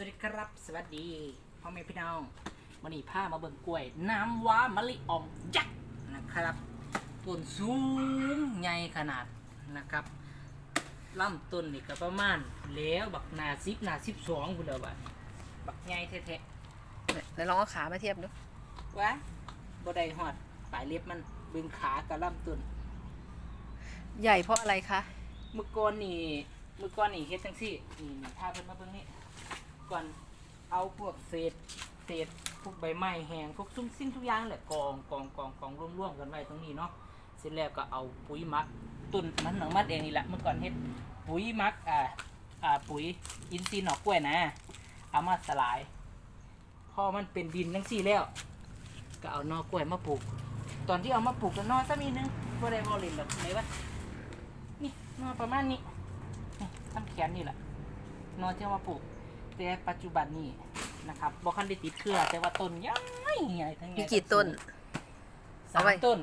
วัสดีครับ สวัสดีพ่อแม่พี่น้องวันนี้พามาเบิ่งกล้วย น้ำว้ามะลิอ่องยักษ์นะครับต้นสูงใหญ่ขนาดนะครับลำต้นนี่ก็ประมาณแล้วบักหนาสิบหนาสิบสองคุณเด้อบัดบักใหญ่แท้ไหนลองเอาขามาเทียบดูๆวะบ่ได้ฮอดปลายเล็บมันเบิ่งขากับลำต้นใหญ่เพราะอะไรคะเมื่อก่อนนี่เมื่อก่อนนี่เฮ็ดจังซี่นี่นี่พาเพิ่นมาเบิ่งนี่ ก่อนเอาพวกเศษเศษพวกใบไม้แห้งพวกซุ้มสิ้นทุกอย่างแหละกองกองกองกองร่วมๆกันไว้ตรงนี้เนาะเสร็จแล้วก็เอาปุ๋ยหมักตุนมันหนังมัดเองนี่แหละเมื่อก่อนเฮ็ดปุ๋ยหมักอ่าอ่าปุ๋ยอินทรีย์หนอกกล้วยนะเอามาสลายพอมันเป็นดินจังซี่แล้ว ก็เอานอกล้วยมาปลูก ตอนที่เอามาปลูกก็นอซะมีนึงบ่ได้บ่เล่นหรอกไหนวะนี่นอประมาณนี้นี่ทำแขนนี่แหละนอที่เอามาปลูก แต่ปัจจุบันนี้นะครับบ่คันได้ติดเครือ แต่ว่าต้นใหญ่ใหญ่ทั้งใหญ่มีกี่ต้น สามเอาไว้ ต้น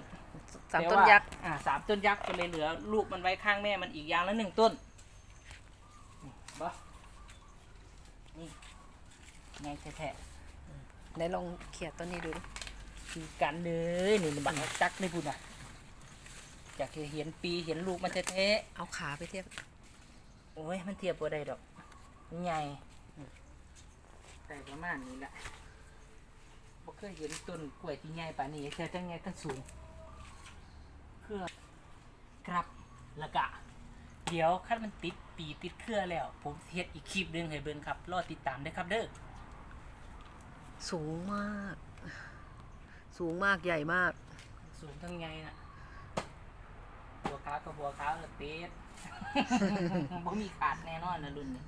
สามแต่ต้นว่ายักษ์อ่าสามต้นยักษ์ก็เลยเหลือลูกมันไว้ข้างแม่มันอีกอย่างละหนึ่งต้นนี่บ่นี่ไงแท้ไหนลองเขียดต้นนี้ดูดิๆคือกันเลยนี่มันบักจักเลยพูดนะอยากเห็นปีเห็นลูกมันแท้เอาขาไปเทียบๆโอ้ยมันเทียบบ่ได้ดอกมันใหญ่ นี่แต่ประมาณนี้แหละบ่เคยเห็นต้นกล้วยที่ใหญ่ป่านนี้เจอทั้งใหญ่ทั้งสูงเครือครับแล้วก็เดี๋ยวคันมันติดปีติดเครือแล้ว ผมสิเฮ็ดอีกคลิปหนึงให้เบิ่งครับ รอติดตามด้วยครับเด้อ สูงมาก สูงมากใหญ่มาก สูงทั้งไงน่ะ บัวขาวกับบัวขาวกับเป็ดบ่มีขาดแน่นอนนะรุ่นนี้